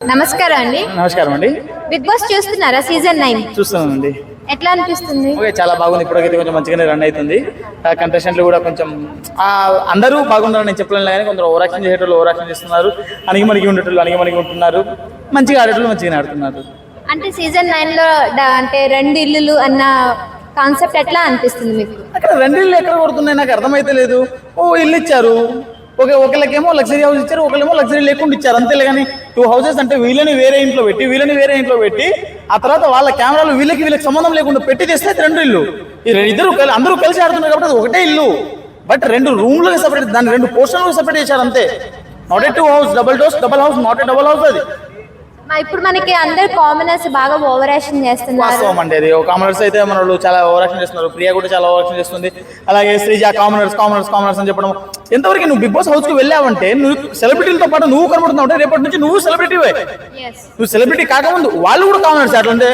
నమస్కారం అండి. నమస్కారం అండి. బిగ్ బాస్ చూస్తున్నారా సీజన్ నైన్? చూస్తున్నానండి ఎట్లా అనిపిస్తుంది? ఓకే చాలా బాగుంది. ఇప్పటికైతే కొంచెం మంచిగానే రన్ అవుతుంది కంటెస్టెంట్లు కూడా కొంచెం ఆ, అందరూ బాగున్నారు నేను చెప్పలేను కానీ కొందరు ఓవరాక్షన్ చేసేటోళ్ళు ఓవరాక్షన్ చేస్తున్నారు. అణిగి మనకి ఉండేటోళ్ళు అణిగి మనకి ఉంటున్నారు. మంచిగా ఆడేటోళ్ళు మంచిగానే ఆడుతున్నారు. అంటే సీజన్ నైన్లో డ- అంటే రెండు ఇల్లులు అన్న కాన్సెప్ట్ ఎట్లా అనిపిస్తుంది మీకు? అక్కడ రెండు ఇల్లు ఎక్కడ కొడుతున్నాయి? నాకు అర్థమైతే లేదు. ఓ ఇల్లు ఇచ్చారు. ఓకే ఒకళ్ళకేమో లగ్జరీ హౌస్ ఇచ్చారు ఒకళ్ళేమో లగ్జరీ లేకుండా ఇచ్చారు. అంతేలే కానీ టూ హౌసెస్ అంటే వీళ్ళని వేరే ఇంట్లో పెట్టి వీళ్ళని వేరే ఇంట్లో పెట్టి ఆ తర్వాత వాళ్ళ కెమెరాలు వీళ్ళకి వీళ్ళకి సంబంధం లేకుండా పెట్టి తెస్తే రెండు ఇల్లు. ఈ ఇద్దరు అందరూ కలిసి ఆడుతున్నారు కాబట్టి అది ఒకటే ఇల్లు. బట్ రెండు రూమ్లు సపరేట్ దాన్ని రెండు పోర్షన్లు సపరేట్ చేశారు అంతే. Not a two house double dose double house not a double house అది. ఇప్పుడు మనకి అందరు కామనర్స్ బాగా ఓవర్ యాక్షన్ చేస్తున్నారు. వాస్తవం అండి అది కామనర్స్ అయితే మన వాళ్ళు చాలా ఓవరాక్షన్ చేస్తున్నారు. ప్రియా కూడా చాలా ఓవరాక్షన్ చేస్తుంది. అలాగే శ్రీజ కామనర్స్ కామనర్స్ కామనర్స్ అని చెప్పడం. ఎంతవరకు నువ్వు బిగ్ బాస్ హౌస్కు వెళ్ళావంటే నువ్వు సెలబ్రిటీలతో పాటు నువ్వు కనబడుతున్నావు అంటే రేపటి నుంచి నువ్వు సెలబ్రిటీవే. నువ్వు సెలబ్రిటీ కాకముందు వాళ్ళు కూడా కామనర్స్ అట్లంటే?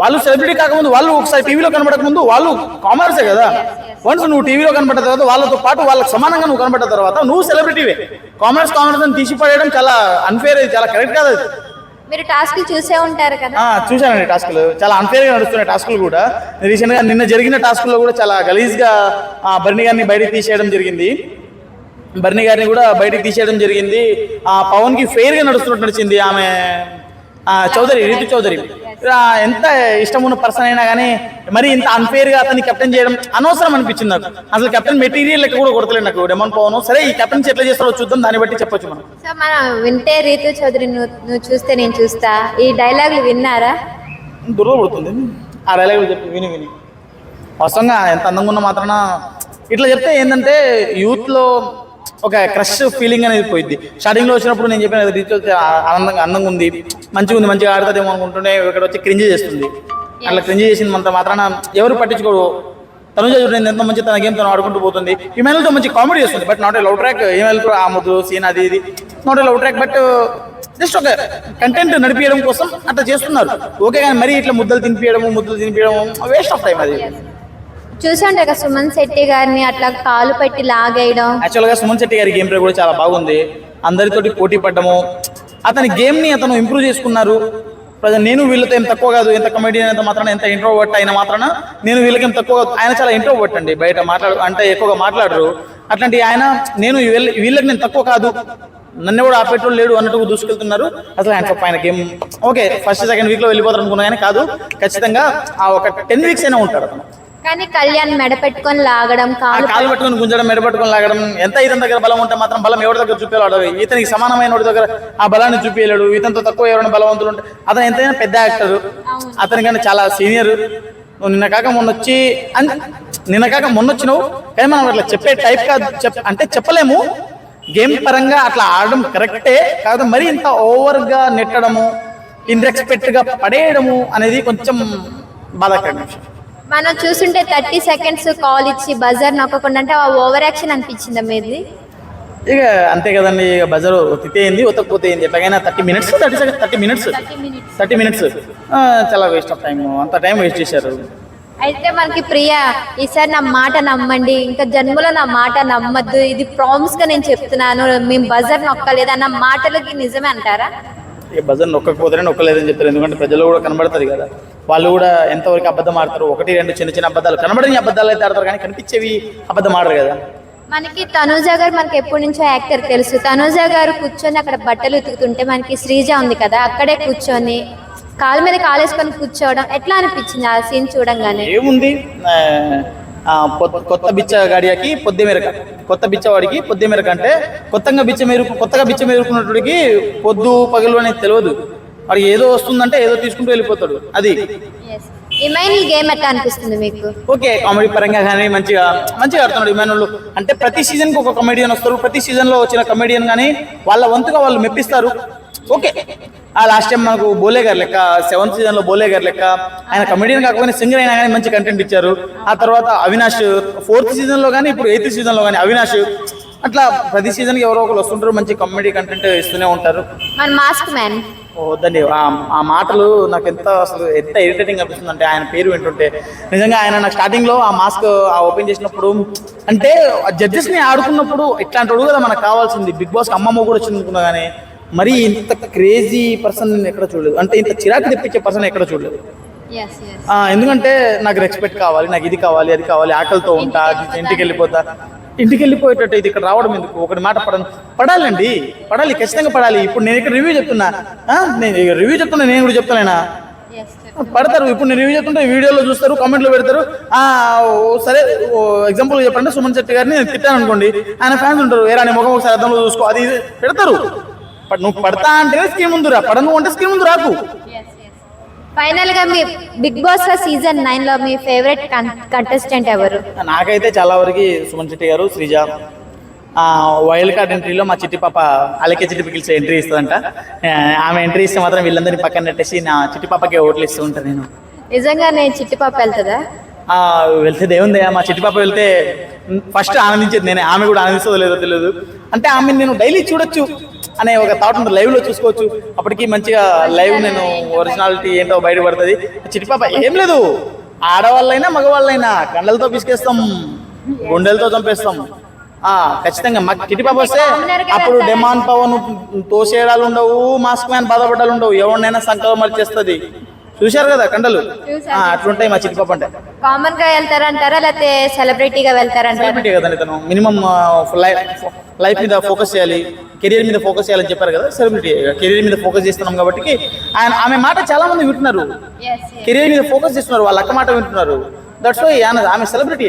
వాళ్ళు సెలబ్రిటీ కాకముందు వాళ్ళు ఒకసారి టీవీలో కనబడక ముందు వాళ్ళు కామర్సే కదా? వన్స్ నువ్వు టీవీలో కనబడ్డ తర్వాత వాళ్ళతో పాటు వాళ్ళకి సమానంగా నువ్వు కనబడ్డ తర్వాత నువ్వు సెలబ్రిటీవే కామర్స్ కామర్స్ అని తీసి పడేయడం చాలా అన్ఫేర్ అది చాలా కరెక్ట్ కాదు అది. మీరు టాస్క్ చూసే ఉంటారు కదా? చూశానండి టాస్కులు. చాలా అన్ఫేర్గా నడుస్తున్నాయి టాస్కులు కూడా. రీసెంట్గా నిన్న జరిగిన టాస్కుల్లో కూడా చాలా గలీజ్గా బర్ని గారిని బయటకు తీసేయడం జరిగింది. బర్ని గారిని కూడా బయటకు తీసేయడం జరిగింది. ఆ పవన్కి ఫెయిర్గా నడుస్తున్నట్టు నడిచింది ఆమె. చౌదరి రీతు చౌదరి. ఎంత ఇష్టం ఉన్న పర్సన్ అయినా కానీ మరి ఇంత అన్ఫేర్గా అతన్ని కెప్టెన్ చేయడం అనవసరం అనిపించింది నాకు. అసలు కెప్టెన్ మెటీరియల్ లెక్క కూడా కొడతలేదు నాకు. డెమన్ పవన్ సరే ఈ కెప్టెన్ ఎట్లా చేస్తారో చూద్దాం దాన్ని బట్టి చెప్పొచ్చు మనం. సో మనం వింటే రీతు చౌదరి నువ్వు చూస్తే నేను చూస్తా. ఈ డైలాగులు విన్నారా? దుర్వ పడుతుంది. ఆ డైలాగ్ చెప్పి విని విని. వాస్తవంగా ఎంత అందంగా ఉన్న మాత్రాన ఇట్లా చెప్తే ఏంటంటే యూత్లో ఒక క్రష్ ఫీలింగ్ అనేది పోయింది స్టార్టింగ్లో వచ్చినప్పుడు నేను చెప్పిన రీచ్ ఆనందంగా అందంగా ఉంది. మంచిగా ఉంది మంచిగా ఆడుతుందేమో అనుకుంటుంటే ఇక్కడ వచ్చి క్రింజ్ చేస్తుంది. అట్లా క్రింజ్ చేసింది అంత మాత్రాన ఎవరు పట్టించుకోడు తను చూడండి ఎంత మంచి తన గేమ్ తను ఆడుకుంటూ పోతుంది. ఈమెయిల్తో మంచి కామెడీ చేస్తుంది but not a love track ఈమెయిల్తో ఆ సీన్ అది ఇది. Not a love track but just ఒక కంటెంట్ నడిపించడం కోసం అట్లా చేస్తున్నారు. ఓకే కానీ మరీ ఇట్లా ముద్దలు తినిపించడము ముద్దలు తినిపించడము వేస్ట్ ఆఫ్ టైం అది. చూసి కదా సుమన్ శెట్టి గారిని అట్లా కాలు పెట్టి లాగేయడం. యాక్చువల్గా సుమన్ శెట్టి గారి గేమ్ ప్లే కూడా చాలా బాగుంది. అందరితోటి పోటీ పడ్డము. అతని గేమ్ని అతను ఇంప్రూవ్ చేసుకున్నారు. ప్రజెంట్ నేను వీళ్ళతో ఏం తక్కువ కాదు. ఎంత కమెడియన్ ఎంత మాత్రాన ఎంత ఇంట్రోవర్ట్ అయిన మాత్రాన నేను వీళ్ళకి ఏం తక్కువ కాదు. ఆయన చాలా ఇంట్రోవర్ట్ అండి. బయట మాట్లాడు అంటే ఎక్కువగా మాట్లాడరు. అట్లాంటి ఆయన నేను వీళ్ళకి నేను తక్కువ కాదు. నన్ను కూడా ఆపేటోళ్ళు లేడు అన్నట్టు దూసుకెళ్తున్నారు. అసలు ఆయన ఆయన గేమ్ ఓకే ఫస్ట్ సెకండ్ వీక్లో వెళ్ళిపోతారు అనుకున్నా కానీ కాదు. ఖచ్చితంగా ఆ ఒక టెన్ వీక్స్ అయినా ఉంటాడు అతను. కానీ కళ్యాణ్ మెడ పెట్టుకొని లాగడం ఆ కాలు కాలు పట్టుకొని గుంజడం మెడ పట్టుకొని లాగడం ఎంత ఇతని దగ్గర బలం ఉంటే మాత్రం బలం ఎవరి దగ్గర చూపించాడు ఇతనికి సమానమైన వాడి దగ్గర ఆ బలాన్ని చూపించలేడు ఇతనితో తక్కువ ఎవరైనా బలవంతులు ఉంటే. అతను ఎంతైనా పెద్ద యాక్టర్. అతనికన్నా చాలా సీనియర్. నువ్వు నిన్న కాక మొన్న వచ్చి అన్- నిన్న కాక మొన్న వచ్చినావు కానీ మనం అట్లా చెప్పే టైప్ కాదు చెప్ అంటే చెప్పలేము. గేమ్ పరంగా అట్లా ఆడడం కరెక్టే కాదు మరి ఇంత ఓవర్గా నెట్టడము ఇన్రెస్పెక్ట్గా పడేయడము అనేది కొంచెం బాధాకరమైన విషయం. మనం చూస్తుంటే థర్టీ సెకండ్స్ కాల్ ఇచ్చి బజర్ నొక్కకుండా అంటే ఆ ఓవర్ యాక్షన్ అనిపించిందా మీది? ఇక అంతే కదండి ఇక బజారు ఒత్తకపోతే ఏంది ఎట్లాగైనా thirty minutes thirty second thirty minutes. Thirty minutes. చాలా వేస్ట్ ఆఫ్ టైం అంత టైం వేస్ట్ చేశారు. అయితే మనకి ప్రియ ఈసారి నా మాట నమ్మండి. ఇంకా జన్మలో నా మాట నమ్మద్దు. ఇది ప్రామిస్గా నేను చెప్తున్నాను. మేము బజర్ నొక్కలేదు అన్న మాటలకి నిజమే అంటారా? ఇక బజర్ నొక్కకపోతేనే నొక్కలేదని చెప్తారు ఎందుకంటే ప్రజలు కూడా కనబడుతుంది కదా. వాళ్ళు కూడా ఎంతవరకు అబద్ధం ఆడతారు? ఒకటి రెండు చిన్న చిన్న అబద్ధాలు. కనబడని అబద్ధాలు అయితే ఆడతారు కానీ కనిపించేవి అబద్ధం ఆడరు కదా. మనకి తనూజ గారు మనకి ఎప్పటి నుంచో యాక్టర్ తెలుసు. తనూజ గారు కూర్చొని అక్కడ బట్టలు ఉతుకుతుంటే మనకి శ్రీజ ఉంది కదా అక్కడే కూర్చొని కాలు మీద కాలేసుకొని కూర్చోవడం ఎట్లా అనిపించింది ఆ సీన్ చూడంగానే? ఏముంది? కొత్త బిచ్చ గాడియాకి పొద్దు మెరక. కొత్త బిచ్చవాడికి పొద్దు మెరక అంటే కొత్తగా బిచ్చ మెరుకు కొత్తగా బిచ్చ మెరుకున్నట్టుడికి పొద్దు పగలు అనేది తెలియదు వాడికి ఏదో వస్తుందంటే ఏదో తీసుకుంటూ వెళ్ళిపోతాడు. అది. ఇమైనల్ గేమ్ ఎట్లా అనిపిస్తుంది మీకు? ఓకే కామెడీ పరంగా కానీ మంచిగా మంచిగా ఆడుతున్నాడు అంటే ప్రతి సీజన్కి ఒక కమెడియన్ వస్తారు ప్రతి సీజన్లో వచ్చిన కమెడియన్ కానీ వాళ్ళ వంతుగా వాళ్ళు మెప్పిస్తారు. ఓకే. ఆ లాస్ట్ టైం మనకు బోలే గారు లెక్క సెవెంత్ సీజన్లో బోలే గారు లెక్క ఆయన కమెడియన్ కాకపోయినా సింగర్ అయినా కానీ మంచి కంటెంట్ ఇచ్చారు. ఆ తర్వాత అవినాష్ ఫోర్త్ సీజన్లో కానీ ఇప్పుడు ఎయిత్ సీజన్లో కానీ అవినాష్ అట్లా ప్రతి సీజన్కి ఎవరో ఒకరు వస్తుంటారు మంచి కామెడీ కంటెంట్ ఇస్తూనే ఉంటారు. మన మాస్క్ మ్యాన్ వద్దండి. ఆ ఆ మాటలు నాకు ఎంత అసలు ఎంత ఇరిటేటింగ్ అనిపిస్తుంది అంటే ఆయన పేరు వింటుంటే. నిజంగా ఆయన నాకు స్టార్టింగ్లో ఆ మాస్క్ ఆ ఓపెన్ చేసినప్పుడు అంటే జడ్జెస్ని ఆడుకున్నప్పుడు ఇట్లాంటి కదా మనకు కావాల్సింది. బిగ్ బాస్ అమ్మమ్మ కూడా వచ్చింది అనుకున్నా కానీ మరి ఇంత క్రేజీ పర్సన్ నేను ఎక్కడ చూడలేదు. అంటే ఇంత చిరాకు తెప్పించే పర్సన్ ఎక్కడ చూడలేదు. ఎందుకంటే నాకు రెస్పెక్ట్ కావాలి నాకు ఇది కావాలి అది కావాలి ఆకలితో ఉంటా ఇంటికి వెళ్ళిపోతా. ఇంటికి వెళ్ళిపోయేటట్టు ఇది ఇక్కడ రావడం ఎందుకు? ఒకటి మాట పడను పడాలండి. పడాలి ఖచ్చితంగా పడాలి. ఇప్పుడు నేను ఇక్కడ రివ్యూ చెప్తున్నా. నేను రివ్యూ చెప్తున్నా నేను కూడా చెప్తానేనా. పడతారు. ఇప్పుడు నేను రివ్యూ చెప్తుంటే వీడియోలో చూస్తారు కామెంట్లో పెడతారు. సరే ఎగ్జాంపుల్ చెప్పండి. సుమన్ శెట్టి గారిని నేను తిట్టాను అనుకోండి. ఆయన ఫ్యాన్స్ ఉంటారు. వేరే నీ ముఖం ఒకసారి అర్థంలో చూసుకో. అది పెడతారు. నువ్వు పడతా అంటేనే స్క్రీన్ ముందు రా పడను అంటే స్క్రీన్ ముందు రాకు ఫైనల్గా మీ బిగ్ బాస్ సీజన్ నైన్లో మీ ఫేవరెట్ కంటెస్టెంట్ ఎవరు? నాకైతే చాలా వరకు సుమన్ శెట్టి గారు శ్రీజ. వైల్డ్ కార్డ్ ఎంట్రీలో మా చిట్టి పాప అలకే చిట్టి పికిల్స్ ఎంట్రీ ఇస్తుందంట. ఆమె ఎంట్రీ ఇస్తే మాత్రం వీళ్ళందరినీ పక్కన నెట్టేసి నా చిట్టి పాపకి ఓట్లు ఇస్తూ ఉంటాను నేను. నిజంగానే చిట్టిపాప వెళ్తుందా? ఆ, వెళ్తే దేవుందే మా చిట్టి పాప వెళ్తే ఫస్ట్ ఆనందించేది నేనే. ఆమె కూడా ఆనందిస్తుందో లేదో తెలియదు. అంటే ఆమె నేను డైలీ చూడొచ్చు. అనే ఒక థాట్ ఉంటుంది. లైవ్లో చూసుకోవచ్చు. అప్పటికి మంచిగా లైవ్ నేను ఒరిజినాలిటీ ఏంటో బయటపడుతుంది. చిట్టి పాప ఏం లేదు. ఆడవాళ్ళైనా మగవాళ్ళైనా కండలతో పిసికేస్తాం. గుండెలతో చంపేస్తాం. ఆ ఖచ్చితంగా. మాకు చిట్టి పాప వస్తే అప్పుడు డెమాన్ పవన్ తోసేయడాలు ఉండవు మాస్క్ మ్యాన్ బాధపడ్డాలు ఉండవు. ఎవరినైనా సంకల్పం మరిచేస్తుంది. చూశారు కదా కండలు? అట్లుంటాయి మా చిట్టి పాప అంటే. కామన్గా వెళ్తారంటారా లేకపోతే సెలబ్రిటీగా వెళ్తారంటారా? సెలబ్రిటీ కదండి తను. మినిమం లైఫ్ మీద ఫోకస్ చేయాలి కెరీర్ మీద ఫోకస్ చేయాలని చెప్పారు కదా సెలబ్రిటీ కెరీర్ మీద ఫోకస్ చేస్తున్నాం కాబట్టి ఆయన ఆమె మాట చాలా మంది వింటున్నారు. కెరీర్ మీద ఫోకస్ చేస్తున్నారు వాళ్ళ అక్క మాట వింటున్నారు. దట్స్ వై ఆమె సెలబ్రిటీ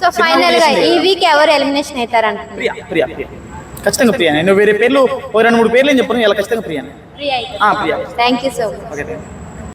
సో ఫైనల్గా ఈ వీక్ ఎవరు ఎలిమినేషన్ అవుతారంట ప్రియా ప్రియా ప్రియా. ఖచ్చితంగా ప్రియా. నేను వేరే పేర్లు ఓ రెండు మూడు పేర్లు ఏం చెప్పను ఇలా ఖచ్చితంగా Priya. Priya thank you so much okay